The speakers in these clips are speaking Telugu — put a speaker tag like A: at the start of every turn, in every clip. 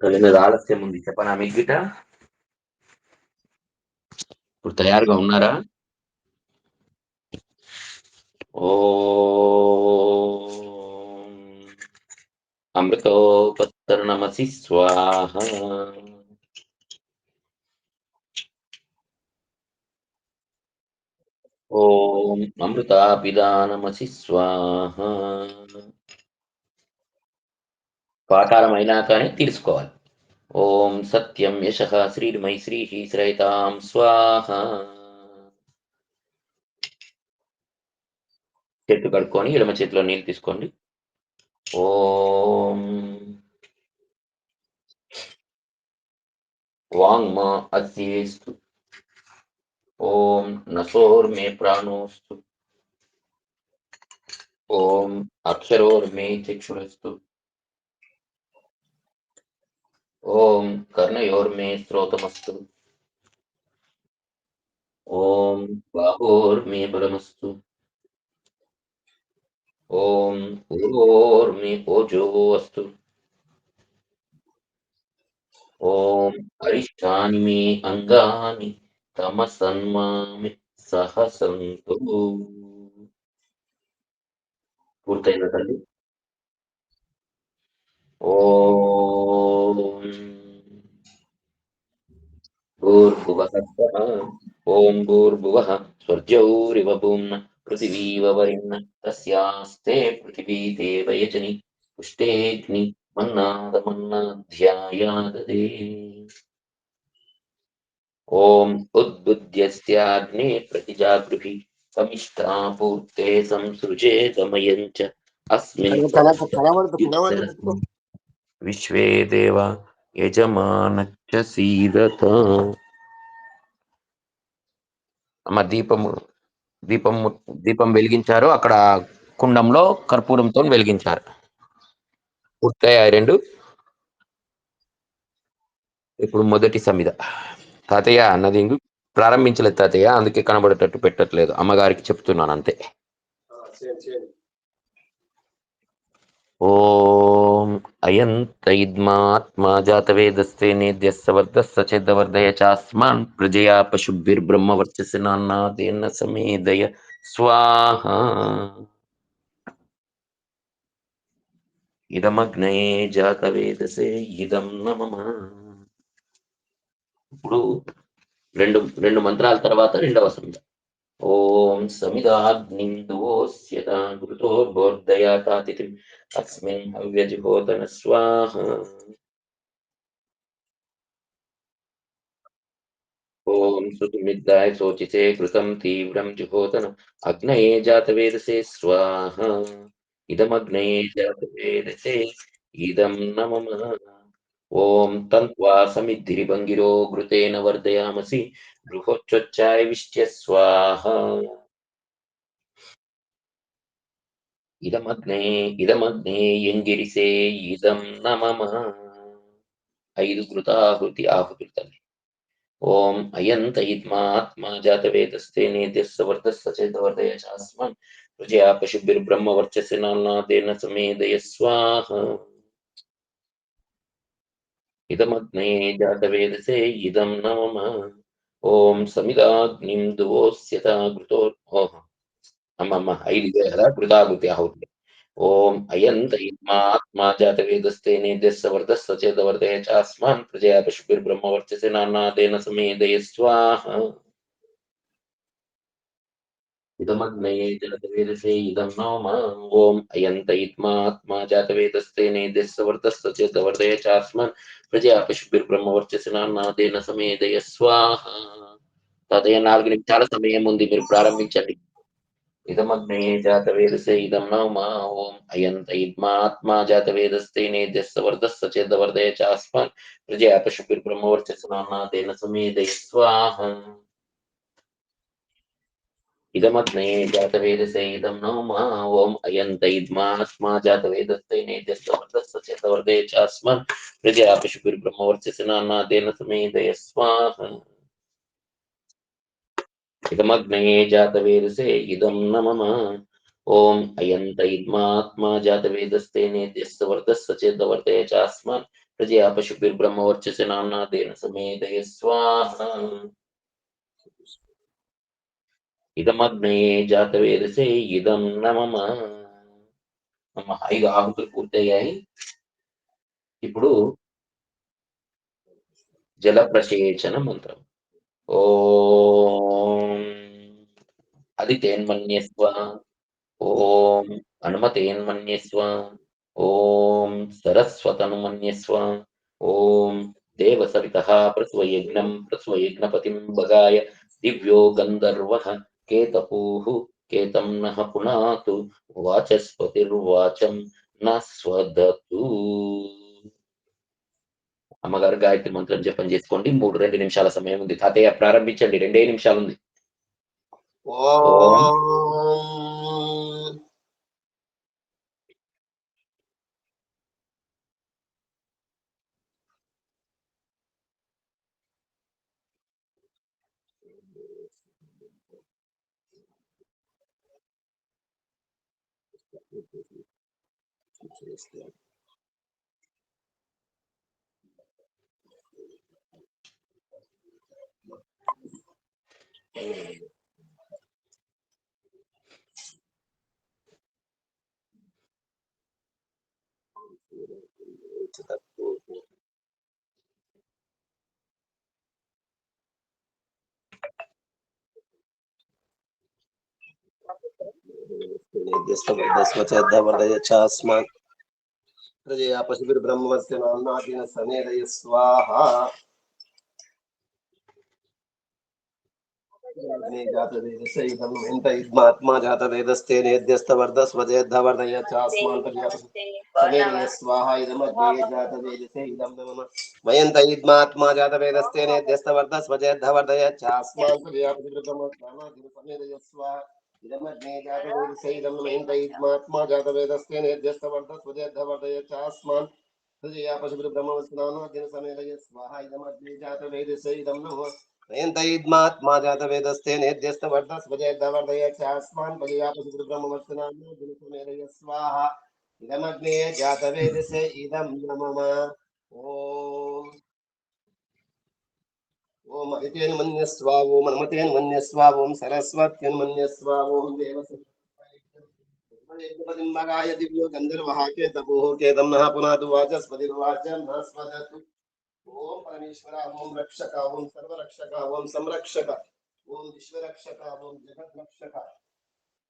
A: కళ్ళ మీద ఆలస్యం ఉంది. చెప్పనా మీకు గిట? ఇప్పుడు తయారుగా ఉన్నారా? ఓ అమృతోపత్తరణమసి స్వాహ. ఓం అమృతాపిదానమసి స్వాహ. పాకారం అయినా కానీ తీర్చుకోవాలి ఓం సత్యం యశ శ్రీర్మై శ్రీ శ్రైతాం స్వాహ. చెట్టు కడుక్కొని ఎడమ చేతిలో నీళ్ళు తీసుకోండి. ఓం. వాంగ్మా అస్యేస్తు. ఓం నసోర్మే ప్రాణోస్తు. ఓం అక్షరోర్మే చక్షురస్తు. ఓం కర్ణయోర్మే శ్రోతమస్తు ఓం బాహోర్మే బలమస్తు ఓం ఓర్మే ఓజో అస్తు ఓం అరిష్టాని మే అంగాని తమసన్మామి సహసంతు. పూర్తయిన తల్లి? ఓ भूर्भुवः ॐ भूर्भुवः स्वर्जौरिव भूम्न पृथिवीव वरिन्न तस्यास्ते पृथिवी देवयजनि पुष्टेऽग्नि मन्नादमन्नाध्यायाददे। ॐ उद्बुद्ध्यस्याग्ने प्रतिजागृभि समिष्टा
B: पूर्ते संसृजे दमयञ्च अस्मिन्
A: విశ్వే దేవ యజమానచ్చ సీదత అమ్మ దీపము దీపము దీపం వెలిగించారు. అక్కడ కుండంలో కర్పూరంతో వెలిగించారు. పూర్తయ్యాయి రెండు. ఇప్పుడు మొదటి సమిద తాతయ్య అన్నది ప్రారంభించలేదు తాతయ్య అందుకే కనబడేటట్టు పెట్టట్లేదు. అమ్మగారికి చెప్తున్నాను అంతే. ఓం అయం తైద్మాత్మా జాతవేదస్తే నేద్యస్సవర్ధస్స చేద్దవర్ధయ చాస్మాన్ ప్రజయా పశుభిర్బ్రహ్మ వర్చసి నాన్నాదేన సమేదయ స్వాహ ఇదమగ్నయే జాతవేదసే ఇదం నమ ఇప్పుడు రెండు రెండు మంత్రాల తర్వాత రెండవ సంధ్య. సమిద ఓం సమిదాగ్నిం దువోస్యత గురుతోర్బోర్దయా తాతిథిం అస్మిన్ హవ్యజుహోతన స్వాహ ఓం శృతిమిద్దాయ శోచితే కృతం తీవ్రం జుహోతన అగ్నయే జాతవేదసే స్వాహ ఇదమగ్నయే జాతవేదసే ఇదం నమమ ఓం తంత్వా సమిద్ధిరిభంగిరో ఘృతేన వర్ధయామసి గృహోచ్చొచ్చాయ విష్ట్య స్వాహ ఇదమగ్నే ఇదమగ్నే ఎంగిరిసే ఇదం నమమ ఐదు కృతాహుతి ఆహుతులు తల్లి ఓం అయంత ఇద్మాత్మా జాతవేదస్తే నేత్యస్స వర్ధస్స చేతవర్ధయ చాస్మాన్ ప్రజయా పశుభిర్బ్రహ్మ వర్చసి నాన్నాదేన సమేదయ స్వాహ ఇదమగ్నే జాతవేదసే ఇదం నమమ ఓం సమిదాగ్నిం దువోస్యత ఘృతో ఓహ అమ్మమ్మ ఐదు ఇదే కదా కృతాగుతి ఆహుతి ఓం అయంత ఇద్మాత్మా జాతవేదస్తే నేద్యస్స వర్ధస్స చేతవర్ధయ చాస్మాన్ ప్రజయా పశుభిర్బ్రహ్మ వర్చసి నాన్నాదేన సమేదయ స్వాహ ఇదమగ్నయే జాతవేదసే ఇదం నమ ఓం అయంత ఇద్మాత్మా జాతవేదస్తే నేద్యస్స వర్ధస్స చేతవర్ధయ చాస్మాన్ సమేదయ స్వాహ తదయ నాలుగు నిమిషాల సమయం ఉంది మీరు ప్రారంభించండి ఇదమగ్నే జాతవేదసే ఇదం నమ ఓం అయంత ఇద్మాత్మా జాతవేదస్తే నేద్యస్స వర్ధస్స చేతవర్ధయ చాస్మాన్ ప్రజయా పశుభిర్బ్రహ్మ వర్చసి నాన్నాదేన సమేదయ స్వాహ ఇదమగ్నే జాతవేదసే ఇదం నమ ఓం అయంత ఇద్మాస్మా జాతవేదస్తే నేత్యస్త వర్ధస్స చేతవర్ధయ చాస్మాన్ ప్రజయా పశుభిర్బ్రహ్మ వర్చసి నాన్నాదేన సమేదయ స్వాహ ఇదమగ్నే జాతవేదసే ఇదం నమమ ఓం అయంత ఇద్మాత్మా జాతవేదస్తే నేత్యస్త వర్ధస్స చేతవర్ధయ చాస్మాన్ ప్రజయా పశుభిర్బ్రహ్మవర్చసనాన్నాదేన సమేదయ స్వాహ ఇదమగ్నే జాతవేదసే ఇదం నమమ నమ ఐదు ఆహుతులు పూర్తయ్యాయి. ఇప్పుడు జల ప్రసేచన మంత్రం. ఓ అది తేన్మన్యస్వ ఓం హనుమతేన్మన్యస్వ. ఓం సరస్వతనుమన్యస్వ. ఓం దేవసవిత ప్రస్వయజ్ఞం ప్రస్వయజ్ఞపతిం భగాయ దివ్యో గంధర్వ. కేతపూః కేతం నహ పునాతు వాచస్పతిర్వాచం న స్వదతు అమ్మగారు గాయత్రి మంత్రం జపం చేసుకోండి. మూడు రెండు నిమిషాల సమయం ఉంది. తాతయ్య ప్రారంభించండి. రెండే నిమిషాలు ఉంది.
B: ఓం నిర్దిష్టవర్ధస్వచేద్దావర్ధయచ్చాస్మాన్ ప్రజయా పశుభిర్బ్రహ్మవర్త్య నాన్నాదిన సమేదయ స్వాహ జాతవేదసైదం ఇంత ఇద్మాత్మా జాతవేదస్తే నిర్దిష్టవర్ధస్వచేద్దావర్ధయచ్చాస్మాన్ ప్రజయా సమేదయ స్వాహ ఇదమగ్నే జాతవేదసే ఇదం నమః వయంత ఇద్మాత్మా జాతవేదస్తే నిర్దిష్టవర్ధస్వచేద్దావర్ధయచ్చాస్మాన్ ప్రజయా పశుభిర్బ్రహ్మవర్త్య నాన్నాదిన సమేదయ స్వాహ ఇదమగ్నే జాతవేదసైదం ఇంత ఇద్మాత్మా జాతవేదస్తే నిర్దిష్టవర్ధ స్వజేద్ధవర్ధయ చాస్మాన్ హృదయా పశుభృ బ్రహ్మవస్నాను అర్జున సమేలయ స్వాహ ఇదమగ్నే జాతవేదసైదం నమో ఇంత ఇద్మాత్మా జాతవేదస్తే నిర్దిష్టవర్ధ స్వజేద్ధవర్ధయ చాస్మాన్ హృదయా పశుభృ బ్రహ్మవస్నాను అర్జున సమేలయ స్వాహ ఇదమగ్నే జాతవేదసే ఇదం నమమ ఓం ఓం అదితేన్ మన్యస్వా ఓం అనుమతేన్ మన్యస్వా ఓం సరస్వత్యన్ మన్యస్వా ఓం దేవసంగాయ దివ్యో గంధర్వః కేతపోః కేతం నః పునాదు వాచస్పతిర్వాచం నః స్వదతు ఓం పరమేశ్వర ఓం రక్షక ఓం సర్వరక్షక ఓం సంరక్షక ఓం విశ్వరక్షక ఓం జగద్రక్షక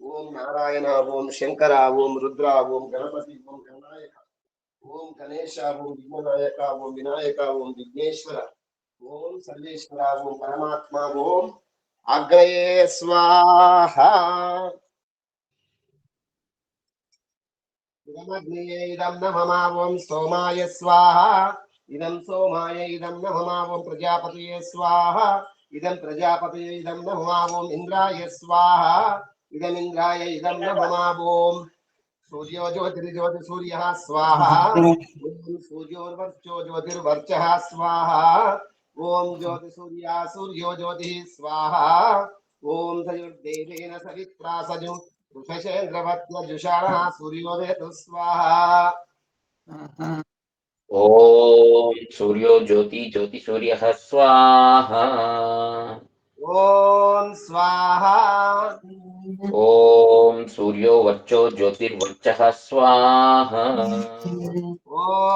B: ఓం నారాయణ ఓం శంకర ఓం రుద్ర ఓం గణపతి ఓం గణనాయక ఓం సర్వేశ్వర ఓం పరమాత్మ ఓం అగ్రయే స్వాహ ఇదమగ్నియే ఇదం నమమా ఓం సోమాయ స్వాహ. ఇదం సోమాయ ఇదం నమమా ఓం ప్రజాపతయే స్వాహ. ఇదం ప్రజాపతయే ఇదం నమమా ఓం ఇంద్రాయ స్వాహ. ఇదం ఇంద్రాయ ఇదం నమమా ఓం సూర్యో జ్యోతిర్జ్యోతి సూర్య స్వాహ. ఓం సూర్యోర్వర్చో జ్యోతిర్వర్చః ओम ज्योति सूर्या सूर्यो ज्योति स्वाहा। ओम सयुर्देवेन सवित्रा सजु। जुषेन्द्रवत्जुषाणः
A: सूर्योदयतु स्वाहा। ओम सूर्यो ज्योति ज्योति
B: सूर्य स्वाहा।
A: ओम स्वाहा। ओम सूर्यो वर्चो
B: ज्योतिर्वर्चः स्वाहा।
A: ओम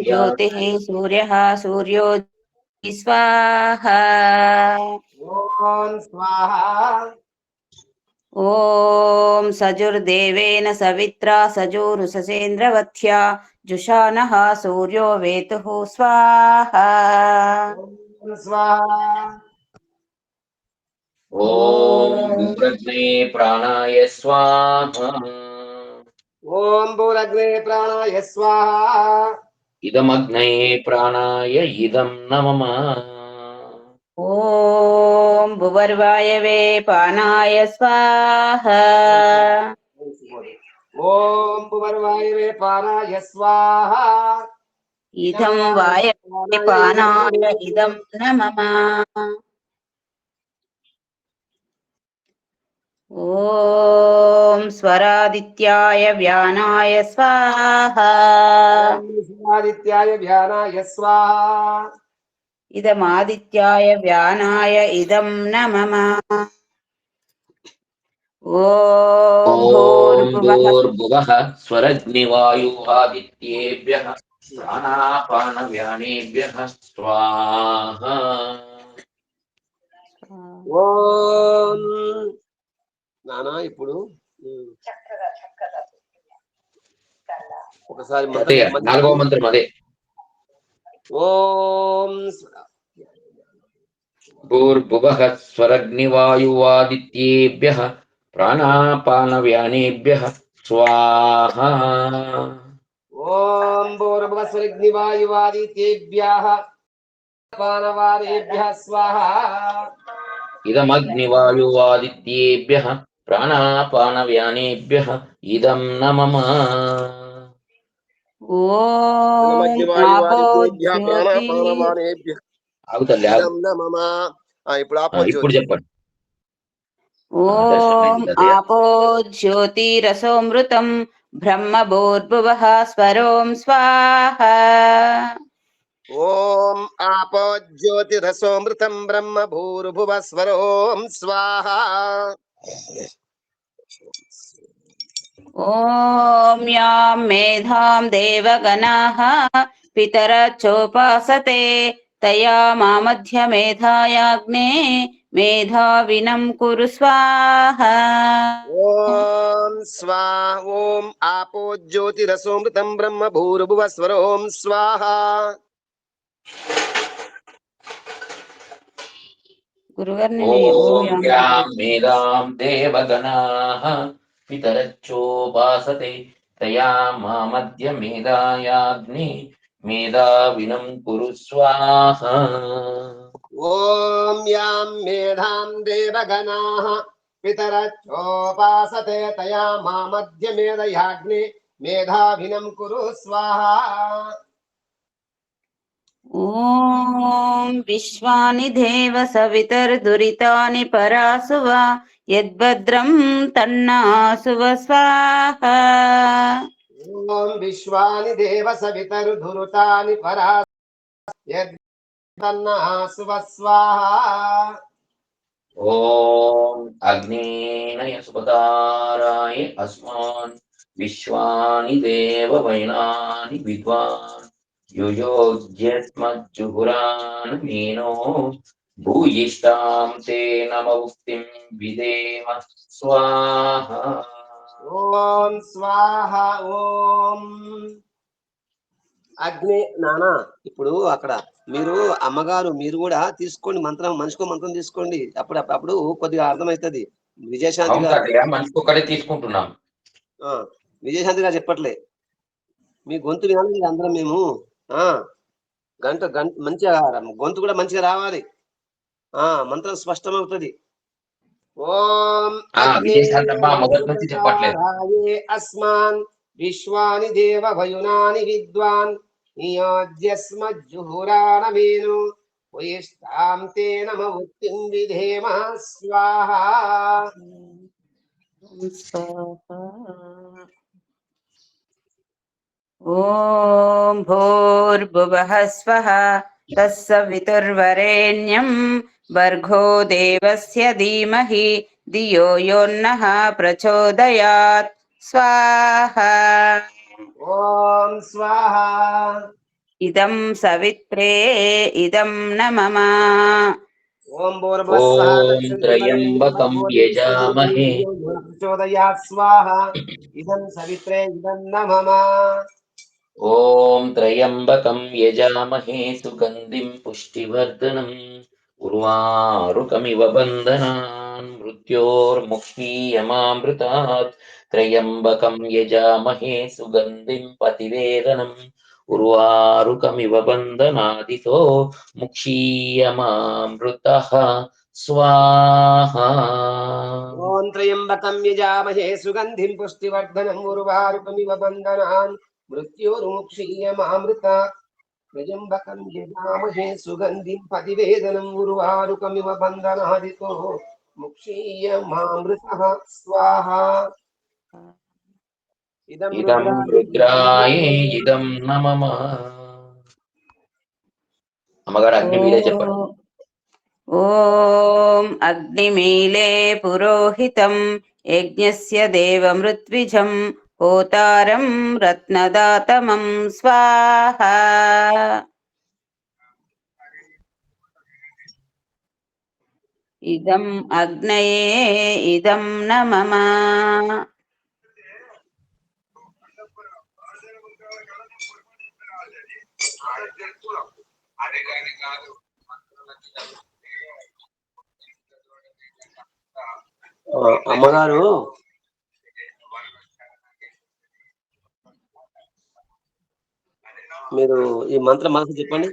A: జ్యోతి
C: ఓం
A: సూర్య
C: జ్యోతిః సూర్యः సూర్యో స్వాహ
B: ఓం స్వాహ
C: ఓం సజుర్దేవేన సవిత్రా సజోరుససేంద్రవత్యా జుషానः సూర్యో వేతుః స్వాహ
B: ఓం స్వాహ
A: ఓం భూరగ్నే ప్రాణాయ ఇదమగ్నే ప్రాణాయ ఇదం నమమ
C: ఓం భువర్వాయవే పానాయ స్వాహ.
B: ఓం భువర్వాయువే పానాయ స్వాహ.
C: ఇదం వాయవే పానాయ ఇదం నమః. ఓం స్వరాదిత్యాయ వ్యానాయ స్వాహ
B: ఆదిత్యాయ ధ్యానాయ స్వాహ
C: ఇదమాదిత్యాయ వ్యానాయ ఇదం న మమ ఓం
A: ఓం
C: భూర్భువః
A: భూర్భువః స్వరగ్నివాయువాదిత్యేభ్యः ప్రాణాపానవ్యానేభ్యः స్వాహా
B: ఓం నానా ఇప్పుడు? ఒకసారి
A: నాలుగవ మంత్రం అదే.
B: ఓం
A: భూర్భువః స్వరగ్నివాయువాదిత్యేభ్యः ప్రాణాపానవ్యానేభ్యः స్వాహా.
B: ఓం భూర్భువస్వరిగ్నివాయువాదితేభ్యः పానవారేభ్యः స్వాహ.
A: ఇదమగ్నివాయువాదిత్యేభ్యः ప్రాణాపానవ్యానేభ్యः ఇదం న మమ
C: ఓం ఆపో
B: అగ్నివాయువాదితేభ్యः
C: జ్యోతి
B: ప్రాణాపానవారేభ్యः
A: ఆగుతల్లి ఆగు
B: ఇదం న మమ ఆ, ఇప్పుడు.
A: చెప్పండి.
C: ఓం ఆపో జ్యోతిరసోమృతం బ్రహ్మభూర్భువః స్వరోం స్వాహ.
B: ఓం ఆపో జ్యోతిరసోమృతం బ్రహ్మ భూర్భువ స్వరోం స్వాహ.
C: ॐ यां मेधां देवगणाः पितरचोपासते, तया मामध्यमेधायाग्ने मेधाविनं कुरु
B: स्वाहा। ॐ ॐ आपो ज्योतिरसोमृतं ब्रह्म भूर्भुवस्वरों स्वाहा। ॐ
C: यां
A: मेधां
C: पितरच्चोपासते तया
A: मामद्य मेधायाग्नि मेधाविनं कुरु स्वाहा। ॐ यां मेधां देवगणाः पितरच्चोपासते
B: तया मामद्य मेधयाग्नि मेधाविनं कुरु स्वाहा। మామధ్య మేధయాగ్ని మేధాభినం కురు స్వాహ
C: ఓం విశ్వాని దేవ సవితర్దురితాని పరాసువ యద్భద్రం తన్నాసువ స్వాహ.
B: ఓం విశ్వాని దేవ సవితరు ధురుతాని పరా యన్నః స్వాహ.
A: ఓం అగ్నేనయ సుపదారాయ యుయోగ్యస్మజ్జుహురాన్ మీనో భూయిష్టాం తే ఉక్తిం విదేమ స్వాహ.
B: ఓం అగ్ని నానా ఇప్పుడు అక్కడ మీరు అమ్మగారు మీరు కూడా తీసుకోండి మంత్రం మనిషికో మంత్రం తీసుకోండి. అప్పుడు అప్పుడు- కొద్దిగా అర్థమవుతుంది. విజయశాంతి గారు
A: తీసుకుంటున్నాం.
B: విజయశాంతి గారు చెప్పట్లే. మీ గొంతు వినాలి అందరం మేము. గంట గంట మంచిగా గొంతు కూడా మంచిగా రావాలి. ఆ మంత్రం ఓం
A: నుంచి చెప్పట్లేదు.
B: అగ్నేయ అస్మాన్ విశ్వాని దేవ వయునాని విద్వాన్ నియోజ్యస్మజ్జుహురానమేను వయిష్టాం తే నమ ఉత్తిం విధేమ స్వాహ.
C: ఓం భూర్భువః స్వః తస్సవితుర్వరేణ్యం భర్గో దేవస్య ధీమహి ధియో యోన్నః ప్రచోదయాత్ స్వాహ
B: ఓం స్వాహ
C: ఇదం సవిత్రే ఇదం న మమ
B: ఓం
A: ఓం త్రయంబకం యజామహే.
B: ప్రచోదయాత్ స్వాహ ఇదం సవిత్రే ఇదం న మమ
A: ఓం త్రయంబకం యజామహే సుగంధిం పుష్టివర్ధనం. ఉర్వారుకమివ బంధనాన్ మృత్యోర్ముక్షీయమామృతాత్ త్రయంబకం యజామహే సుగంధిం పతివేదనం. ఉర్వారుకమివ బంధనాదితో ముక్షీయమామృతః. స్వాహా.
B: ఓం త్రయంబకం యజామహే సుగంధిం పుష్టివర్ధనం. ఉర్వారుకమివ బంధనాన్ మృత్యోర్ముక్షీయమామృత యజామహే సుగంధిం పతివేదనం ఉర్వారుకమివ బంధనాదితో ముక్షీయమామృతః స్వాహా ఇదం
A: ఇదం రుద్రాయే ఇదం నమమ అమ్మగారు అగ్ని మీరే చెప్పండి
C: ఓం అగ్నిమీలే పురోహితం యజ్ఞస్య దేవమృత్విజం ఓతారం రత్నదాతమం స్వాహ. ఇదం అగ్నయే ఇదం నమమ.
B: ఆ, అమ్మగారు మీరు ఈ మంత్రం మనసు చెప్పండి.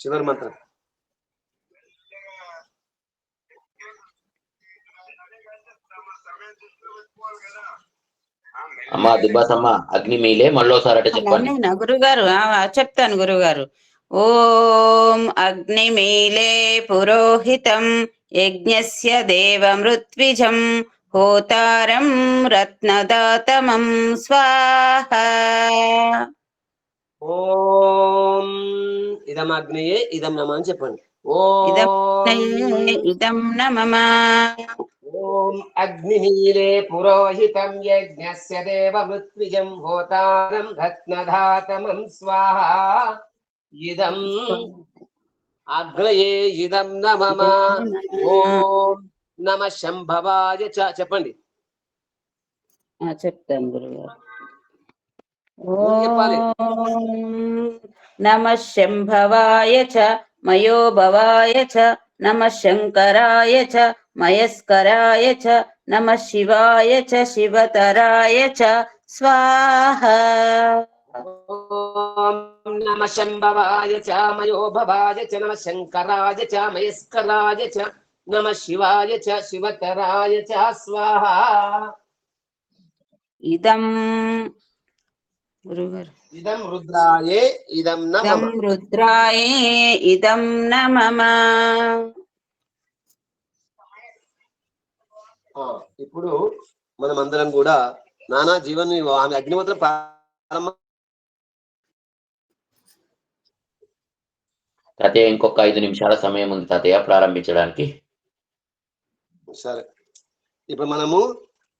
B: చివరి మంత్రం.
A: అమ్మ దుబ్బాసమ్మ అగ్ని మీలే మళ్ళోసారి అంటే చెప్పండి.
C: గురుగారు చెప్తాను గురుగారు. ఓం అగ్నిమీలే పురోహితం యజ్ఞస్య దేవమృత్విజం హోతారం రత్నదాతమం స్వాహ.
B: ఓం ఇదం అగ్నియే ఇదం నమ అని చెప్పండి.
C: ఇదం నమమ.
B: ఓం అగ్నినీలే పురోహితం యజ్ఞస్య దేవ మృత్విజం హోతారం రత్నధాతమం స్వాహా. ఇదం అగ్నయే ఇదం నమమ. ఓం నమ శంభవాయ చెప్పండి.
C: ఆ, చెప్తాను గురుగారు. నమ శంభవాయ చ మయోభవాయ చ నమ శంకరాయ చ మయస్కరాయ చ నమ శివాయ చ శివతరాయ చ స్వాహ.
B: నమ శంభవాయ చ మయోభవాయ చ నమ శంకరాయ చ మయస్కరాయ చ నమ శివాయ చ శివతరాయ చ స్వాహా.
C: ఇదం
B: ఇదం రుద్రాయే ఇదం
C: రుద్రాయే
B: ఇప్పుడు మనం అందరం కూడా నానా జీవన్ ఆమె అగ్నిమంత్రం ప్రారంభ.
A: తాతయ్య ఇంకొక ఐదు నిమిషాల సమయం ఉంది తాతయ్య ప్రారంభించడానికి.
B: సరే. ఇప్పుడు మనము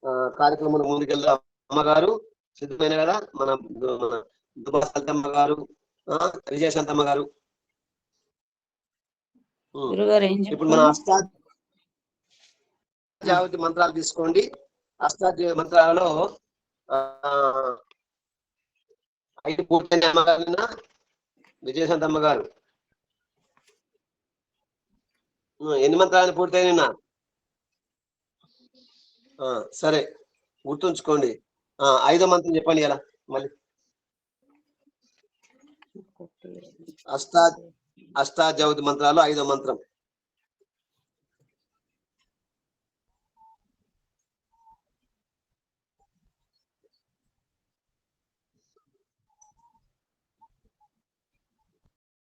B: ఆ, కార్యక్రమంలో ముందుకెళ్దాం. అమ్మగారు సిద్ధమైన కదా? మన మన దుబ్బశాంతమ్మ గారు విజయశాంతమ్మ గారు. ఇప్పుడు మన అష్టాధ్యావతి మంత్రాలు తీసుకోండి. అష్టాధ్యాయ మంత్రాలలో ఐదు పూర్తయిన అమ్మగారు నిన్న విజయశాంతమ్మ గారు. ఎన్ని మంత్రాలు పూర్తయి నిన్న ఆ, సరే. గుర్తుంచుకోండి. ఐదో మంత్రం చెప్పండి ఎలా మళ్ళీ. అష్టా అష్టాధ్యావతి మంత్రాలు ఐదో మంత్రం.